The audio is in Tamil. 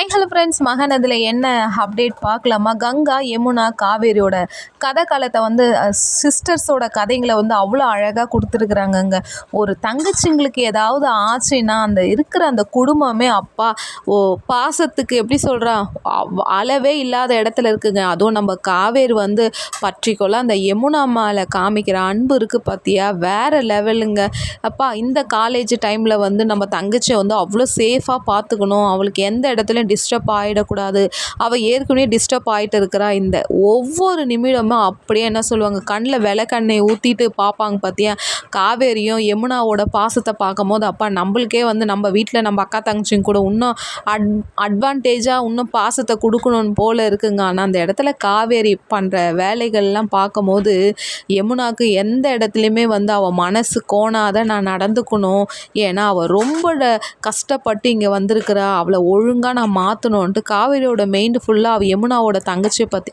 ஹலோ ஃப்ரெண்ட்ஸ் மகன் அதில் என்ன அப்டேட் பார்க்கலாமா? கங்கா யமுனா காவேரியோட கதை காலத்தை வந்து சிஸ்டர்ஸோட கதைங்களை வந்து அவ்வளோ அழகாக கொடுத்துருக்குறாங்கங்க. ஒரு தங்கச்சிங்களுக்கு ஏதாவது ஆச்சுன்னா அந்த இருக்கிற அந்த குடும்பமே அப்பா ஓ பாசத்துக்கு எப்படி சொல்கிறா அளவே இல்லாத இடத்துல இருக்குங்க. அதுவும் நம்ம காவேரி வந்து பற்றிக்கொள்ள அந்த யமுனா மேலே காமிக்கிற அன்பு இருக்குது பார்த்தியா வேறு லெவலுங்க. அப்பா இந்த காலேஜ் டைமில் வந்து நம்ம தங்கச்சியை வந்து அவ்வளோ சேஃபாக பார்த்துக்கணும். அவளுக்கு எந்த இடத்துலையும் டிஸ்டர்ப் ஆகிடக்கூடாது அவள் ஏற்கனவே டிஸ்டர்ப் ஆகிட்டு இருக்கிறா இந்த ஒவ்வொரு நிமிடமும் அப்படியே என்ன சொல்லுவாங்க கண்ணில் விளக்கண்ணை ஊற்றிட்டு பார்ப்பாங்க பார்த்தியா காவேரியும் யமுனாவோட பாசத்தை பார்க்கும்போது அப்பா நம்மளுக்கே வந்து நம்ம வீட்டில் நம்ம அக்கா தங்கச்சியும் கூட இன்னும் அட் அட்வான்டேஜாக இன்னும் பாசத்தை கொடுக்கணும்னு போல் இருக்குங்க. ஆனால் அந்த இடத்துல காவேரி பண்ணுற வேலைகள்லாம் பார்க்கும்போது யமுனாவுக்கு எந்த இடத்துலையுமே வந்து அவள் மனசு கோணாத நான் நடந்துக்கணும். ஏன்னா அவள் ரொம்ப கஷ்டப்பட்டு இங்கே வந்திருக்கிறா. அவளை ஒழுங்காக நான் மாற்றணுன்ட்டு காவேரியோட மெயின் ஃபுல்லாக அவள் யமுனாவோட தங்கச்சியை பற்றி